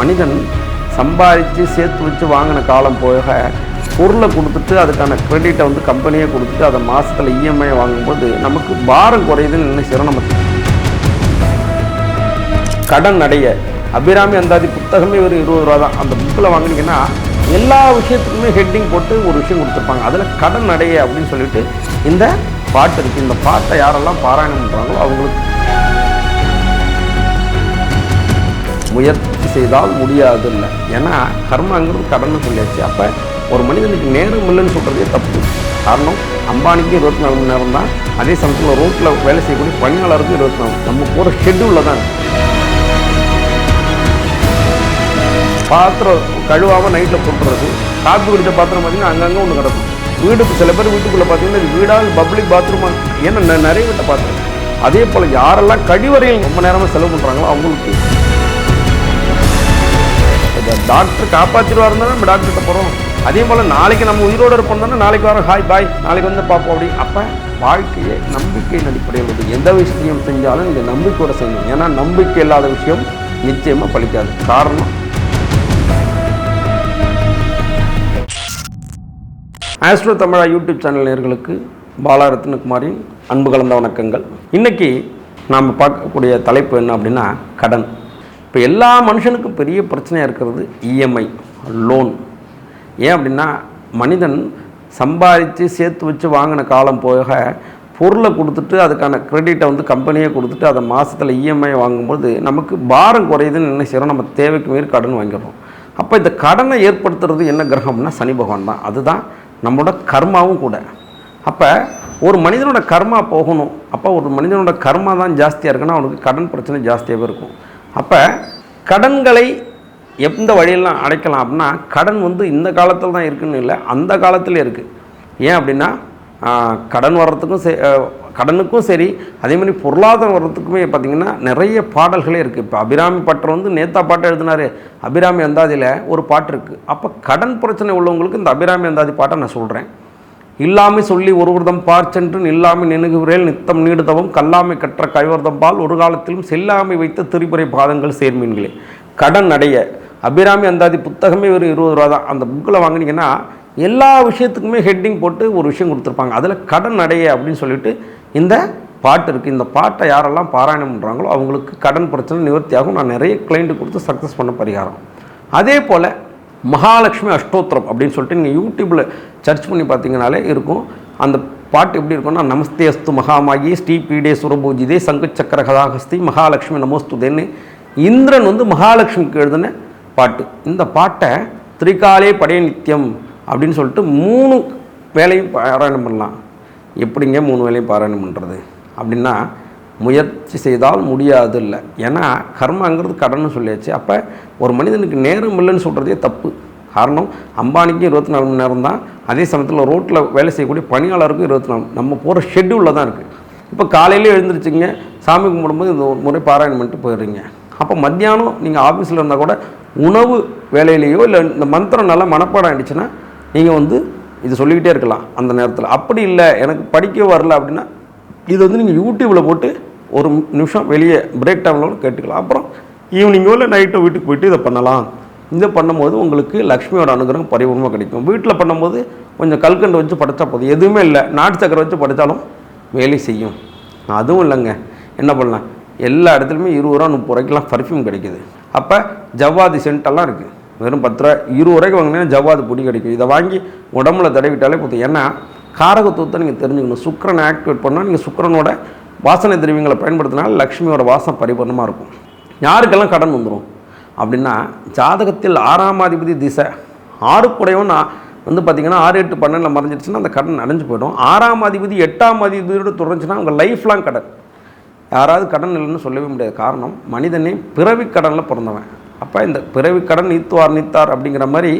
மனிதன் சம்பாதிச்சு சேர்த்து வச்சு வாங்கின காலம் போக பொருளை கொடுத்துட்டு அதுக்கான கிரெடிட்டை வந்து கம்பெனியே கொடுத்துட்டு அதை மாதத்தில் இஎம்ஐ வாங்கும்போது நமக்கு பாரம் குறையுதுன்னு நினைச்சிடும் கடன் அடைய அபிராமி அந்தாதி புத்தகமே ஒரு இருபது ரூபா தான். அந்த புக்கில் வாங்குனீங்கன்னா எல்லா விஷயத்துக்குமே ஹெட்டிங் போட்டு ஒரு விஷயம் கொடுத்துருப்பாங்க. அதில் கடன் அடைய அப்படின்னு சொல்லிட்டு இந்த பாட்டு இருக்குது இந்த பாட்டை யாரெல்லாம் பாராயணம் பண்ணுறாங்களோ அவங்களுக்கு முயற்சி செய்தால் முடியாது இல்லை ஏன்னா கர்மாங்கிறது கடன் சொல்லியாச்சு. அப்போ ஒரு மனிதனுக்கு நேரம் இல்லைன்னு சொல்கிறதே தப்பு. காரணம் அம்பானிக்கு இருபத்தி நாலு மணி நேரம் தான் அதே சமயத்தில் ரோட்டில் வேலை செய்யக்கூடிய பணியாளருக்கும் இருபத்தி நாலு. நம்ம போகிற ஷெட்யூலில் தான் பாத்திரம் கழுவாமல் நைட்டில் போட்டுறது காப்பி குடித்த பாத்திரம் பார்த்தீங்கன்னா அங்கங்கே ஒன்று கிடக்கும். வீடு சில பேர் வீட்டுக்குள்ளே பார்த்தீங்கன்னா இது வீடாக பப்ளிக் பாத்ரூமாக ஏன்னா நிறைய வீட்டை பாத்திரம். அதே போல் யாரெல்லாம் கழிவறையில் ரொம்ப நேரமாக செலவு பண்ணுறாங்களோ அவங்களுக்கு டாக்டர் டாக்டர் காப்பாற்றிடுவாருன்னா நம்ம டாக்டர்கிட்ட போகிறோம் அதே போல் நாளைக்கு நம்ம உயிரோடு இருப்போம் தானே நாளைக்கு வரோம். ஹாய் பாய் நாளைக்கு வந்து பார்ப்போம் அப்படி. அப்போ வாழ்க்கையை நம்பிக்கையின் அடிப்படையில் எந்த விஷயம் செஞ்சாலும் இந்த நம்பிக்கையோட செய்யணும். ஏன்னா நம்பிக்கை இல்லாத விஷயம் நிச்சயமாக பலிக்காது காரணம்? ஆஸ்ட்ரோ தமிழா யூடியூப் சேனல் நேர்களுக்கு பாலாரத்னகுமாரின் அன்பு கலந்த வணக்கங்கள். இன்றைக்கி நாம் பார்க்கக்கூடிய தலைப்பு என்ன அப்படின்னா கடன். இப்போ எல்லா மனுஷனுக்கும் பெரிய பிரச்சனையாக இருக்கிறது இஎம்ஐ லோன் ஏன் அப்படின்னா மனிதன் சம்பாதிச்சு சேர்த்து வச்சு வாங்கின காலம் போக பொருளை கொடுத்துட்டு அதுக்கான க்ரெடிட்டை வந்து கம்பெனியே கொடுத்துட்டு அதை மாதத்தில் இஎம்ஐ வாங்கும்போது நமக்கு பாரம் குறையுதுன்னு என்ன செய்கிறோம் நம்ம தேவைக்கு மீறி கடன் வாங்கிடுறோம். அப்போ இந்த கடனை ஏற்படுத்துறது என்ன கிரகம்னா சனி பகவான் தான். அதுதான் நம்மளோட கர்மாவும் கூட. அப்போ ஒரு மனிதனோட கர்மா போகணும். அப்போ ஒரு மனிதனோட கர்மா தான் ஜாஸ்தியாக இருக்குன்னா அவனுக்கு கடன் பிரச்சனை ஜாஸ்தியாகவே இருக்கும். அப்போ கடன்களை எந்த வழியெல்லாம் அடைக்கலாம் அப்படின்னா கடன் வந்து இந்த காலத்தில் தான் இருக்குன்னு இல்லை அந்த காலத்தில் இருக்குது ஏன் அப்படின்னா கடன் வர்றதுக்கும் சே கடனுக்கும் சரி அதே மாதிரி பொருளாதாரம் வர்றதுக்குமே பார்த்திங்கன்னா நிறைய பாடல்களே இருக்குது இப்போ அபிராமி பட்டர் வந்து நேத்தா பாட்டு எழுதினாரு. அபிராமி அந்தாதியில் ஒரு பாட்டு இருக்குது அப்போ கடன் பிரச்சனை உள்ளவங்களுக்கு இந்த அபிராமி அந்தாதி பாட்டை நான் சொல்கிறேன் இல்லாமை சொல்லி ஒருவர்தம் பார்ச்சென்று நில்லாமை நினைகுகிறேன் நித்தம் நீடுதவும் கல்லாமை கற்ற கைவர்தம் பால் ஒரு காலத்திலும் செல்லாமை வைத்த திரிபுரை பாதங்கள் சேர்மீன்களே கடன் அடைய அபிராமி அந்தாதி புத்தகமே ஒரு இருபது ரூபா தான். அந்த புக்கில் வாங்கினீங்கன்னா எல்லா விஷயத்துக்குமே ஹெட்டிங் போட்டு ஒரு விஷயம் கொடுத்துருப்பாங்க. அதில் கடன் அடைய அப்படின்னு சொல்லிட்டு இந்த பாட்டு இருக்குது இந்த பாட்டை யாரெல்லாம் பாராயணம் பண்ணுறாங்களோ அவங்களுக்கு கடன் பிரச்சனை நிவர்த்தியாகும். நான் நிறைய கிளைண்ட்டு கொடுத்து சக்ஸஸ் பண்ண பரிகாரம். அதே போல் மகாலட்சுமி அஷ்டோத்திரம் அப்படின்னு சொல்லிட்டு நீங்கள் யூடியூப்பில் சர்ச் பண்ணி பார்த்தீங்கனாலே இருக்கும். அந்த பாட்டு எப்படி இருக்கும்னா நமஸ்தே அஸ்து மகாமாயி ஸ்ரீ பீடே சுரபூஜிதே சங்கு சக்கர கதாகஸ்தி மகாலட்சுமி நமஸ்துதேன்னு இந்திரன் வந்து மகாலட்சுமிக்கு எழுதின பாட்டு. இந்த பாட்டை திரிகாலே படைய நித்தியம் அப்படின்னு சொல்லிட்டு மூணு வேலையும் பாராயணம் பண்ணலாம். எப்படிங்க மூணு வேலையும் பாராயணம் பண்ணுறது அப்படின்னா முயற்சி செய்தால் முடியாது இல்லை ஏன்னா கர்மாங்கிறது கடன்னு சொல்லியாச்சு. அப்போ ஒரு மனிதனுக்கு நேரம் இல்லைன்னு சொல்கிறதே தப்பு. காரணம் அம்பானிக்கும் இருபத்தி நாலு மணி நேரம் தான் அதே சமயத்தில் ரோட்டில் வேலை செய்யக்கூடிய பணியாளருக்கும் இருபத்தி நாலு நம்ம போகிற ஷெட்யூலில் தான் இருக்குது இப்போ காலையிலே எழுந்திரிச்சிங்க சாமி கும்பிடும்போது இந்த ஒரு முறை பாராயணம் பண்ணிட்டு போயிடுறீங்க. அப்போ மத்தியானம் நீங்கள் ஆஃபீஸில் இருந்தால் கூட உணவு வேலையிலேயோ இல்லை இந்த மந்திரம் நல்லா மனப்பாடம் ஆயிடுச்சுன்னா நீங்கள் வந்து இது சொல்லிக்கிட்டே இருக்கலாம் அந்த நேரத்தில். அப்படி இல்லை எனக்கு படிக்க வரல அப்படின்னா இது வந்து நீங்கள் யூடியூப்பில் போட்டு ஒரு நிமிஷம் வெளியே பிரேக் டைமில் கேட்டுக்கலாம். அப்புறம் ஈவினிங்கோ இல்லை நைட்டோ வீட்டுக்கு போயிட்டு இதை பண்ணலாம். இதை பண்ணும்போது உங்களுக்கு லக்ஷ்மியோட அனுகிரகம் பரிபூர்ணமாக கிடைக்கும். வீட்டில் பண்ணும்போது கொஞ்சம் கல்கண்டு வச்சு படைச்சா போதும். எதுவுமே இல்லை. நாட்டு சக்கரை வச்சு படைத்தாலும் வேலை செய்யும். அதுவும் இல்லைங்க. என்ன பண்ணலாம்? எல்லா இடத்துலையுமே இருபது ரூபா முப்பது ரூபாய்க்கெலாம் பர்ஃப்யூம் கிடைக்குது. அப்போ ஜவ்வாதி சென்ட்டெல்லாம் இருக்குது வெறும் பத்து ரூபா இருபது ரூபாய்க்கு வாங்கினீங்கன்னா ஜவ்வாது பொடி கிடைக்கும். இதை வாங்கி உடம்புல தடவிட்டாலே போதும். ஏன்னா காரகத்துவத்தை நீங்கள் தெரிஞ்சுக்கணும். சுக்கரனை ஆக்டிவேட் பண்ணால் நீங்கள் சுக்கரனோட வாசனை திரவியங்களை பயன்படுத்தினால் லக்ஷ்மியோட வாசம் பரிபூர்ணமாக இருக்கும். யாருக்கெல்லாம் கடன் வந்துடும் அப்படின்னா ஜாதகத்தில் ஆறாம் அதிபதி திசை. ஆறுக்குடையவன் நான் வந்து பார்த்தீங்கன்னா ஆறு எட்டு பன்னெண்டில் மறைஞ்சிருச்சுன்னா அந்த கடன் அடைஞ்சு போயிடும். ஆறாம் அதிபதி எட்டாம் அதிபதியோடு தொடர்ந்துச்சுன்னா அவங்க லைஃப் லாங் கடன். யாராவது கடன் இல்லைன்னு சொல்லவே முடியாது. காரணம் மனிதனே பிறவி கடனில் பிறந்தவன். அப்போ இந்த பிறவி கடன் நீத்துவார் நீத்தார் அப்படிங்கிற மாதிரி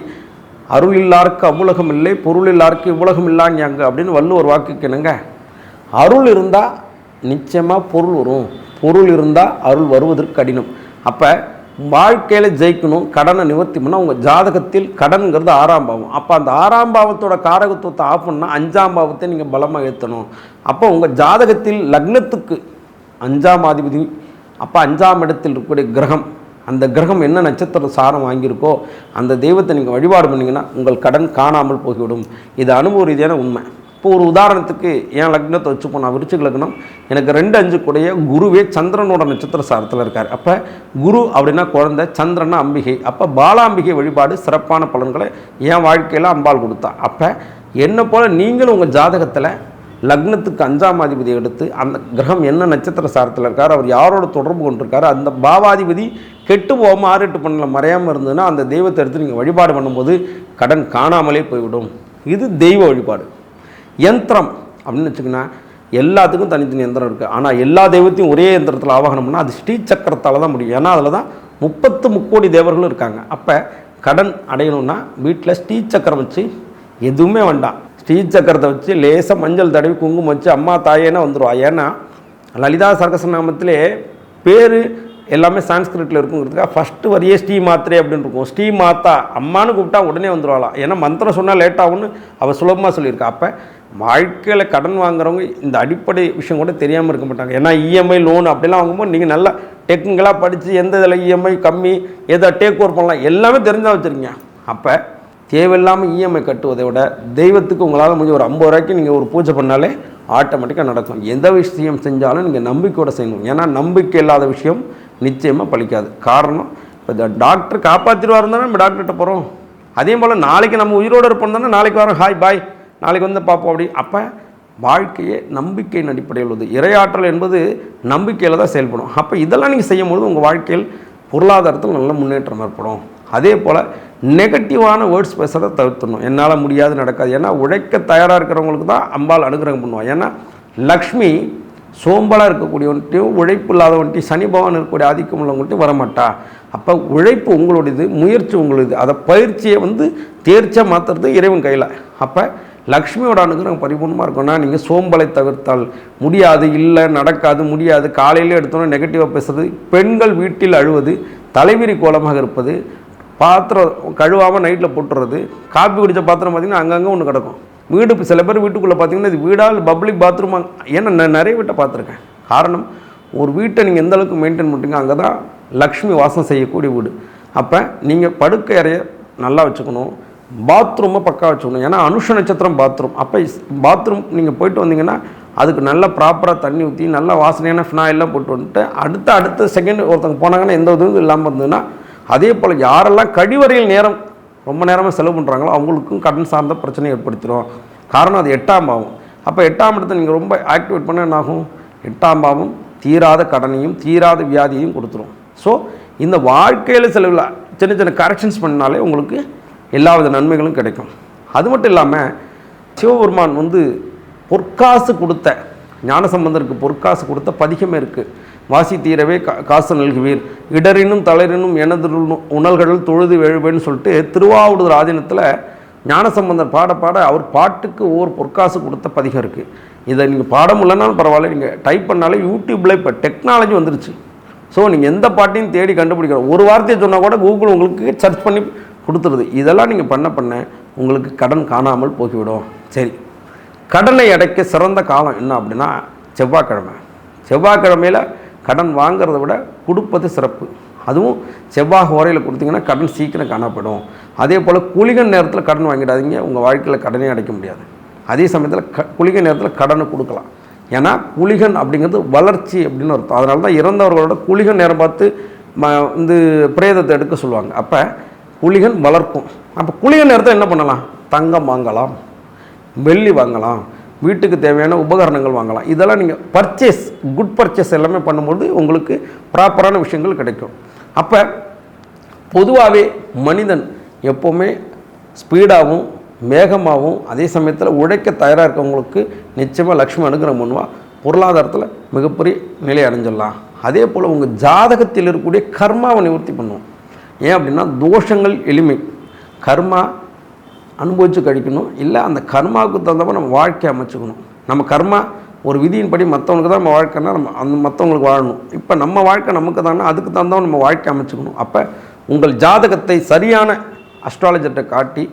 அருள் இல்லாருக்கு அவ்வுலகம் இல்லை பொருள் இல்லாருக்கு இவ்வுலகம் இல்லாங்க அப்படின்னு வள்ளுவர் வாக்குக்கு என்னங்க அருள் இருந்தால் நிச்சயமாக பொருள் வரும். பொருள் இருந்தால் அருள் வருவதற்கு கடினம். அப்போ வாழ்க்கையில் ஜெயிக்கணும் கடனை நிவர்த்தி பண்ணால் உங்கள் ஜாதகத்தில் கடன்கிறது ஆறாம் பாவம். அப்போ அந்த ஆறாம் பாவத்தோட காரகத்துவத்தை ஆஃப் பண்ணால் அஞ்சாம் பாவத்தை நீங்கள் பலமாக ஏற்றணும் அப்போ உங்கள் ஜாதகத்தில் லக்னத்துக்கு அஞ்சாம் அதிபதி அப்போ அஞ்சாம் இடத்தில் இருக்கக்கூடிய கிரகம் அந்த கிரகம் என்ன நட்சத்திர சாரம் வாங்கியிருக்கோ அந்த தெய்வத்தை நீங்கள் வழிபாடு பண்ணிங்கன்னா உங்கள் கடன் காணாமல் போய்விடும். இது அனுபவ ரீதியான உண்மை. இப்போ ஒரு உதாரணத்துக்கு என் லக்னத்தை வச்சு போனால் விருச்சிக லக்னம். எனக்கு ரெண்டு அஞ்சு கூடைய குருவே சந்திரனோட நட்சத்திர சாரத்தில் இருக்கார். அப்போ குரு அப்படின்னா குழந்தை சந்திரனா அம்பிகை. அப்போ பாலாம்பிகை வழிபாடு சிறப்பான பலன்களை என் வாழ்க்கையில் அம்பாள் கொடுத்தா. அப்போ என்னை போல் நீங்களும் உங்கள் ஜாதகத்தில் லக்னத்துக்கு அஞ்சாம் அதிபதி எடுத்து அந்த கிரகம் என்ன நட்சத்திர சாரத்தில் இருக்கார் அவர் யாரோட தொடர்பு கொண்டிருக்காரு அந்த பாவாதிபதி கெட்டு போகாமல் ஆறு பண்ணல மறையாமல் இருந்ததுன்னா அந்த தெய்வத்தை எடுத்து நீங்கள் வழிபாடு பண்ணும்போது கடன் காணாமலே போய்விடும். இது தெய்வ வழிபாடு. யந்திரம் அப்படின்னு வச்சுக்கோன்னா எல்லாத்துக்கும் தனித்தனி யந்திரம் இருக்குது ஆனால் எல்லா தெய்வத்தையும் ஒரே யந்திரத்தில் ஆவாகனம்னா அது ஸ்ரீ சக்கரத்தால் தான் முடியும். ஏன்னா அதில் தான் முப்பத்து முக்கோடி தேவர்களும் இருக்காங்க. அப்போ கடன் அடையணும்னா வீட்டில் ஸ்ரீ சக்கரம் வச்சு எதுவுமே வேண்டாம். ஸ்ரீ சக்கரத்தை வச்சு லேசாக மஞ்சள் தடவி குங்குமம் வச்சு அம்மா தாயேனா வந்துடுவா ஏன்னா லலிதா சரகசநாமத்திலே பேர் எல்லாமே சான்ஸ்கிரிட்டில் இருக்குங்கிறதுக்காக ஃபஸ்ட்டு வரியே ஸ்ரீ மாத்திரை அப்படின்னு இருக்கும். ஸ்ரீ மாத்தா அம்மானு கூப்பிட்டா உடனே வந்துடுவாளாம் ஏன்னா மந்திரம் சொன்னால் லேட் ஆகும்னு அவள் சுலபமாக சொல்லியிருக்கா. அப்போ வாழ்க்கையில் கடன் வாங்குறவங்க இந்த அடிப்படை விஷயம் கூட தெரியாமல் இருக்க மாட்டாங்க. ஏன்னா இஎம்ஐ லோன் அப்படிலாம் வாங்கும்போது நீங்கள் நல்லா டெக்னிக்கலாக படித்து எந்த இதில் இஎம்ஐ கம்மி எதை டேக் ஓவர் பண்ணலாம் எல்லாமே தெரிஞ்சால் வச்சுருக்கீங்க. அப்போ தேவையில்லாமல் இஎம்ஐ கட்டுவதை விட தெய்வத்துக்கு உங்களால் முடிஞ்ச ஒரு ஐம்பது ரூபாய்க்கு நீங்கள் ஒரு பூஜை பண்ணாலே ஆட்டோமேட்டிக்காக நடக்கும். எந்த விஷயம் செஞ்சாலும் நீங்கள் நம்பிக்கையோடு செய்யணும். ஏன்னா நம்பிக்கை இல்லாத விஷயம் நிச்சயமாக பழிக்காது. காரணம் இப்போ இந்த டாக்டர் காப்பாற்றிடுவார் இருந்தாலும் நம்ம டாக்டர்கிட்ட போகிறோம் அதே போல் நாளைக்கு நம்ம உயிரோடு இருப்போம் தானே நாளைக்கு வரோம். ஹாய் பாய் நாளைக்கு வந்து பார்ப்போம் அப்படி. அப்போ வாழ்க்கையே நம்பிக்கையின் அடிப்படையில் உள்ளது. இரையாற்றல் என்பது நம்பிக்கையில் தான் செயல்படும். அப்போ இதெல்லாம் நீங்கள் செய்யும்பொழுது உங்கள் வாழ்க்கையில் பொருளாதாரத்தில் நல்ல முன்னேற்றம் ஏற்படும். அதே போல் நெகட்டிவான வேர்ட்ஸ் பேசுகிறத தவிர்த்தணும் என்னால் முடியாது நடக்காது. ஏன்னா உழைக்க தயாராக இருக்கிறவங்களுக்கு தான் அம்பாள் அனுகிரகம் பண்ணுவாள் ஏன்னா லக்ஷ்மி சோம்பலாக இருக்கக்கூடியவன்ட்டையும் உழைப்பு இல்லாதவன்ட்டையும் சனி பகவான் இருக்கக்கூடிய ஆதிக்கம் உள்ளவங்கள்ட்டையும் வரமாட்டா. அப்போ உழைப்பு உங்களுடையது முயற்சி உங்களுடையது. அதை பயிற்சியை வந்து தேர்ச்சியாக மாற்றுறது இறைவன் கையில். அப்போ லக்ஷ்மியோட அனுகிரகம் பரிபூர்ணமாக இருக்கும்னா நீங்கள் சோம்பலை தவிர்த்தால் முடியாது இல்லை நடக்காது முடியாது. காலையிலே எடுத்தோன்னே நெகட்டிவாக பேசுறது பெண்கள் வீட்டில் அழுவது தலைவிரி கோலமாக இருப்பது பாத்திரம் கழுவாமல் நைட்டில் போட்டுறது காப்பி குடித்த பாத்திரம் பார்த்திங்கன்னா அங்கங்கே ஒன்று கிடக்கும். வீடு சில பேர் வீட்டுக்குள்ளே பார்த்தீங்கன்னா இது வீடால் பப்ளிக் பாத்ரூமா ஏன்னா நான் நிறைய வீட்டை பார்த்துருக்கேன். காரணம் ஒரு வீட்டை நீங்கள் எந்த அளவுக்கு மெயின்டைன் பண்ணுறீங்க அங்கே தான் லக்ஷ்மி வாசம் செய்யக்கூடிய வீடு. அப்போ நீங்கள் படுக்கை அறைய நல்லா வச்சுக்கணும். பாத்ரூமை பக்கா வச்சுக்கணும் ஏன்னா அனுஷ நட்சத்திரம் பாத்ரூம் அப்போ பாத்ரூம் நீங்கள் போயிட்டு வந்தீங்கன்னா அதுக்கு நல்ல ப்ராப்பராக தண்ணி ஊற்றி நல்ல வாசனையான ஃபினாயிலாம் போட்டு வந்துட்டு அடுத்த அடுத்த செகண்ட் ஒருத்தவங்க போனாங்கன்னா எந்த உதவியும் இல்லாமல் இருந்ததுன்னா அதே போல் யாரெல்லாம் கழிவறையில் நேரம் ரொம்ப நேரமாக செலவு பண்ணுறாங்களோ அவங்களுக்கும் கடன் சார்ந்த பிரச்சனை ஏற்படுத்திடும். காரணம் அது எட்டாம் பாவம். அப்போ எட்டாம் இடத்தை நீங்கள் ரொம்ப ஆக்டிவேட் பண்ண என்ன ஆகும்? எட்டாம் பாவம் தீராத கடனையும் தீராத வியாதியையும் கொடுத்துரும். ஸோ இந்த வாழ்க்கையில் சில சின்ன சின்ன கரெக்ஷன்ஸ் பண்ணாலே உங்களுக்கு எல்லா வித நன்மைகளும் கிடைக்கும். அது மட்டும் இல்லாமல் சிவபெருமான் வந்து பொற்காசு கொடுத்த ஞானசம்பந்தருக்கு பொற்காசு கொடுத்த பதிகமே இருக்குது வாசி தீரவே கா காசு நல்குவீர். இடரினும் தளரினும் எனது உணல்கள் தொழுது எழுவேன்னு சொல்லிட்டு திருவாவூர் ஆதீனத்தில் ஞானசம்பந்தர் பாட பாட அவர் பாட்டுக்கு ஒவ்வொரு பொற்காசு கொடுத்த பதிகம் இருக்குது இதை நீங்கள் பாட முடியலனாலும் பரவாயில்ல. நீங்கள் டைப் பண்ணாலே யூடியூப்பில் இப்போ டெக்னாலஜி வந்துருச்சு. ஸோ நீங்கள் எந்த பாட்டையும் தேடி கண்டுபிடிக்கணும். ஒரு வார்த்தையை சொன்னால் கூட கூகுள் உங்களுக்கு சர்ச் பண்ணி கொடுத்துருது. இதெல்லாம் நீங்கள் பண்ண பண்ண உங்களுக்கு கடன் காணாமல் போய்விடும் சரி. கடனை அடைக்க சிறந்த காலம் என்ன அப்படின்னா செவ்வாய்க்கிழமை. செவ்வாய்க்கிழமையில் கடன் வாங்குறத விட கொடுப்பது சிறப்பு. அதுவும் செவ்வாய் உரையில் கொடுத்தீங்கன்னா கடன் சீக்கிரம் காணப்படும். அதே போல் குளிகன் நேரத்தில் கடன் வாங்கிடாதீங்க. உங்கள் வாழ்க்கையில் கடனே அடைக்க முடியாது. அதே சமயத்தில் க குளிகை நேரத்தில் கடனை கொடுக்கலாம். ஏன்னா குளிகன் அப்படிங்கிறது வளர்ச்சி அப்படின்னு அர்த்தம். அதனால தான் இறந்தவர்களோட குளிகன் நேரம் பார்த்து ம வந்து பிரேதத்தை எடுக்க சொல்லுவாங்க. அப்போ குழிகள் வளர்க்கும் அப்போ குழிகள் நேரத்தில் என்ன பண்ணலாம்? தங்கம் வாங்கலாம் வெள்ளி வாங்கலாம் வீட்டுக்கு தேவையான உபகரணங்கள் வாங்கலாம். இதெல்லாம் நீங்கள் பர்ச்சேஸ் குட் பர்ச்சேஸ் எல்லாமே பண்ணும்போது உங்களுக்கு ப்ராப்பரான விஷயங்கள் கிடைக்கும். அப்போ பொதுவாகவே மனிதன் எப்போவுமே ஸ்பீடாகவும் வேகமாகவும் அதே சமயத்தில் உழைக்க தயாராக இருக்கவங்களுக்கு நிச்சயமாக லக்ஷ்மி அனுகிரகம் பண்ணுவா. பொருளாதாரத்தில் மிகப்பெரிய நிலை அடைஞ்சிடலாம். அதே போல் உங்கள் ஜாதகத்தில் இருக்கக்கூடிய கர்மாவை நிவர்த்தி பண்ணுவோம் ஏன் அப்படின்னா தோஷங்கள் எளிமை. கர்மா அனுபவித்து கழிக்கணும். இல்லை அந்த கர்மாவுக்கு தகுந்தப்போ நம்ம வாழ்க்கையை அமைச்சுக்கணும். நம்ம கர்மா ஒரு விதியின்படி மற்றவங்களுக்கு தான் நம்ம வாழ்க்கைன்னா நம்ம அந்த மற்றவங்களுக்கு வாழணும். இப்போ நம்ம வாழ்க்கை நமக்கு தானே அதுக்கு தகுந்தவன் நம்ம வாழ்க்கை அமைச்சுக்கணும். அப்போ உங்கள் ஜாதகத்தை சரியான அஸ்ட்ராலஜர்கிட்ட காட்டி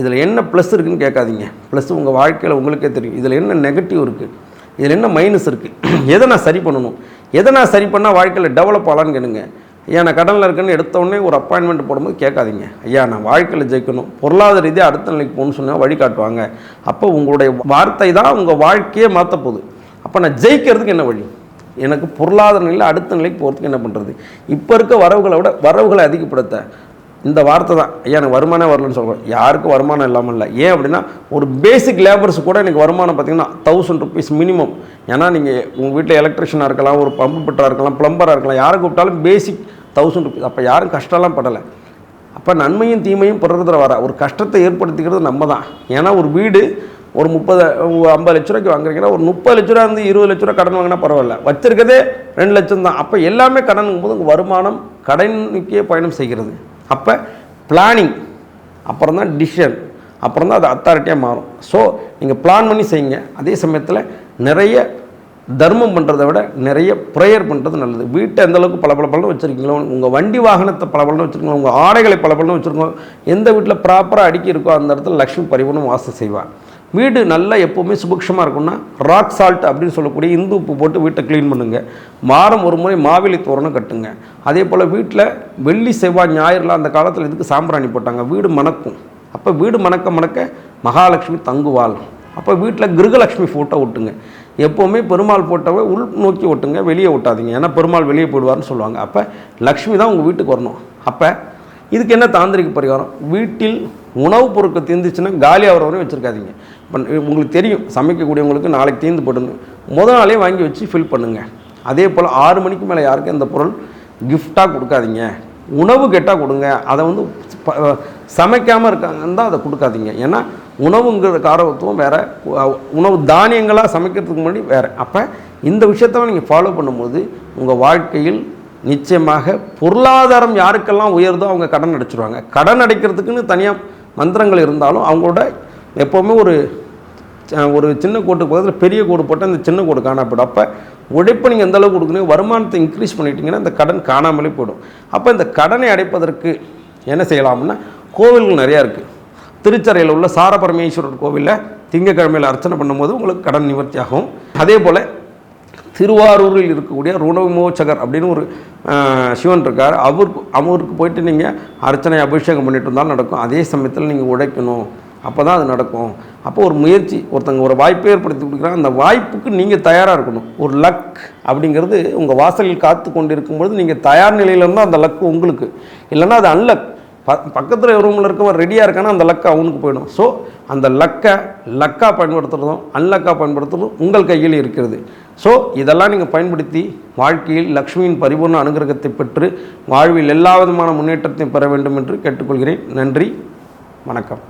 இதில் என்ன ப்ளஸ் இருக்குன்னு கேட்காதீங்க. ப்ளஸ் உங்கள் வாழ்க்கையில் உங்களுக்கே தெரியும். இதில் என்ன நெகட்டிவ் இருக்குது இதில் என்ன மைனஸ் இருக்குது எதை நான் சரி பண்ணணும்? எதை நான் சரி பண்ணால் வாழ்க்கையில் டெவலப் ஆகலான்னு கேளுங்க. ஐயா நான் கடனில் இருக்கேன்னு எடுத்தோடனே ஒரு அப்பாயின்மெண்ட் போடும்போது கேட்காதீங்க. ஐயா நான் வாழ்க்கையில் ஜெயிக்கணும். பொருளாதார ரீதியாக அடுத்த நிலைக்கு போகணும்னு சொன்னால் வழிகாட்டுவாங்க. அப்போ உங்களுடைய வார்த்தை தான் உங்கள் வாழ்க்கையே மாற்ற போகுது. அப்போ நான் ஜெயிக்கிறதுக்கு என்ன வழி? எனக்கு பொருளாதார நிலையில் அடுத்த நிலைக்கு போகிறதுக்கு என்ன பண்ணுறது இப்போ இருக்க வரவுகளை விட வரவுகளை அதிகப்படுத்த இந்த வார்த்தை தான். ஐயா எனக்கு வருமானம் வரலன்னு சொல்கிறோம் யாருக்கும் வருமானம் இல்லாமல் இல்லை. ஏன் அப்படின்னா ஒரு பேசிக் லேபர்ஸ் கூட எனக்கு வருமானம் பார்த்தீங்கன்னா தௌசண்ட் ருபீஸ் மினிமம் ஏன்னா நீங்கள் உங்கள் வீட்டில் எலக்ட்ரிஷியனாக இருக்கலாம் ஒரு பம்பு பிட்டராக இருக்கலாம் ப்ளம்பராக இருக்கலாம் யாரை கூப்பிட்டாலும் பேசிக் தௌசண்ட் ருபீஸ் அப்போ யாரும் கஷ்டம்லாம் படலை. அப்போ நன்மையும் தீமையும் பிறகுற வர. ஒரு கஷ்டத்தை ஏற்படுத்திக்கிறது நம்ம தான். ஏன்னா ஒரு வீடு ஒரு முப்பது ஒரு ஐம்பது லட்ச ரூபாய்க்கு வாங்குறீங்கன்னா ஒரு முப்பது லட்ச ரூபா இருந்து இருபது லட்ச ரூபா கடன் வாங்கினா பரவாயில்ல. வச்சிருக்கதே ரெண்டு லட்சம் தான். அப்போ எல்லாமே கடனுங்கும் போது உங்கள் வருமானம் கடனுக்கே பயணம் செய்கிறது. அப்போ பிளானிங் அப்புறம் தான் டிசிஷன் அப்புறம் தான் அது அத்தாரிட்டியாக மாறும். ஸோ நீங்கள் பிளான் பண்ணி செய்யுங்க. அதே சமயத்தில் நிறைய தர்மம் பண்ணுறதை விட நிறைய ப்ரேயர் பண்ணுறது நல்லது. வீட்டை எந்தளவுக்கு பல பலன்னு வச்சுருக்கீங்களோ உங்கள் வண்டி வாகனத்தை பல பலன்னு வச்சுருக்கோம் உங்கள் ஆடைகளை பல பலன்னு வச்சுருக்கோம் எந்த வீட்டில் ப்ராப்பராக அடுக்கி இருக்கோ அந்த இடத்துல லக்ஷ்மி பரிபூர்ணம் வாசம் செய்வான் வீடு நல்லா எப்போவுமே சுபிக்ஷமாக இருக்கும்னா ராக் சால்ட் அப்படின்னு சொல்லக்கூடிய இந்து உப்பு போட்டு வீட்டை க்ளீன் பண்ணுங்கள் வாரம் ஒரு முறை மாவிலி தோரணம் கட்டுங்க. அதே போல் வீட்டில் வெள்ளி செவ்வாய் ஞாயிறுலாம் அந்த காலத்தில் இதுக்கு சாம்பிராணி போட்டாங்க? வீடு மணக்கும். அப்போ வீடு மணக்க மணக்க மகாலட்சுமி தங்குவாள். அப்போ வீட்டில் கிருகலட்சுமி ஃபோட்டோ ஒட்டுங்க. எப்போவுமே பெருமாள் ஃபோட்டோவை உள் நோக்கி ஒட்டுங்க வெளியே ஒட்டாதீங்க. ஏன்னா பெருமாள் வெளியே போயிடுவார்னு சொல்லுவாங்க. அப்போ லக்ஷ்மி தான் உங்கள் வீட்டுக்கு வரணும். அப்போ இதுக்கு என்ன தாந்திரிக பரிகாரம்? வீட்டில் உணவுப் பொருட்கள் தீர்ந்துச்சுன்னா காலி ஆகிற வரையும் வச்சுருக்காதீங்க. உங்களுக்கு தெரியும் சமைக்கக்கூடியவங்களுக்கு நாளைக்கு தீர்ந்து போடுங்க முதல் நாளே வாங்கி வச்சு ஃபில் பண்ணுங்கள் அதே போல் ஆறு மணிக்கு மேலே யாருக்கும் இந்த பொருள் கிஃப்டாக கொடுக்காதீங்க. உணவு கெட்டால் கொடுங்க. அதை வந்து சமைக்காமல் இருக்காங்கன்னு தான் அதை கொடுக்காதீங்க. ஏன்னா உணவுங்கிற காரகத்துவம் வேறு உணவு தானியங்களாக சமைக்கிறதுக்கு முன்னாடி வேறு. அப்போ இந்த விஷயத்தெல்லாம் நீங்கள் ஃபாலோ பண்ணும்போது உங்கள் வாழ்க்கையில் நிச்சயமாக பொருளாதாரம் யாருக்கெல்லாம் உயர்தோ அவங்க கடன் அடைச்சிருவாங்க. கடன் அடைக்கிறதுக்குன்னு தனியாக மந்திரங்கள் இருந்தாலும் அவங்களோட எப்போவுமே ஒரு ஒரு சின்ன கோட்டுக்கு பக்கத்தில் பெரிய கோடு போட்டால் அந்த சின்ன கோடு காணப்படும் அப்போ உழைப்பு நீங்கள் எந்த அளவுக்கு கொடுக்கணும்? வருமானத்தை இன்க்ரீஸ் பண்ணிட்டீங்கன்னா அந்த கடன் காணாமலே போயிடும். அப்போ இந்த கடனை அடைப்பதற்கு என்ன செய்யலாம்னா கோவில்கள் நிறையா இருக்குது திருச்சரையில் உள்ள சாரபரமேஸ்வரர் கோவிலில் திங்கக்கிழமையில் அர்ச்சனை பண்ணும்போது உங்களுக்கு கடன் நிவர்த்தி ஆகும் அதே போல் திருவாரூரில் இருக்கக்கூடிய ருணவிமோச்சகர் அப்படின்னு ஒரு சிவன் இருக்கார். அவருக்கு அவருக்கு போயிட்டு நீங்கள் அர்ச்சனை அபிஷேகம் பண்ணிட்டு இருந்தாலும் நடக்கும். அதே சமயத்தில் நீங்கள் உழைக்கணும் அப்போ தான் அது நடக்கும். அப்போ ஒரு முயற்சி ஒருத்தங்க ஒரு வாய்ப்பை ஏற்படுத்தி கொடுக்குறாங்க. அந்த வாய்ப்புக்கு நீங்கள் தயாராக இருக்கணும். ஒரு லக் அப்படிங்கிறது உங்கள் வாசலில் காத்து கொண்டு இருக்கும்பொழுது நீங்கள் தயார் நிலையில் இருந்தால் அந்த லக்கு உங்களுக்கு. இல்லைன்னா அது அன்லக் ப பக்கத்தில் ரூமில் இருக்கவன் ரெடியாக இருக்கானா அந்த லக்கு அவனுக்கு போயிடும். ஸோ அந்த லக்கை லக்காக பயன்படுத்துகிறதும் அன்லக்காக பயன்படுத்துறதும் உங்கள் கையில் இருக்கிறது. ஸோ இதெல்லாம் நீங்கள் பயன்படுத்தி வாழ்க்கையில் லக்ஷ்மியின் பரிபூர்ண அனுகிரகத்தை பெற்று வாழ்வில் எல்லா விதமான முன்னேற்றத்தையும் பெற வேண்டும் என்று கேட்டுக்கொள்கிறேன். நன்றி. வணக்கம்.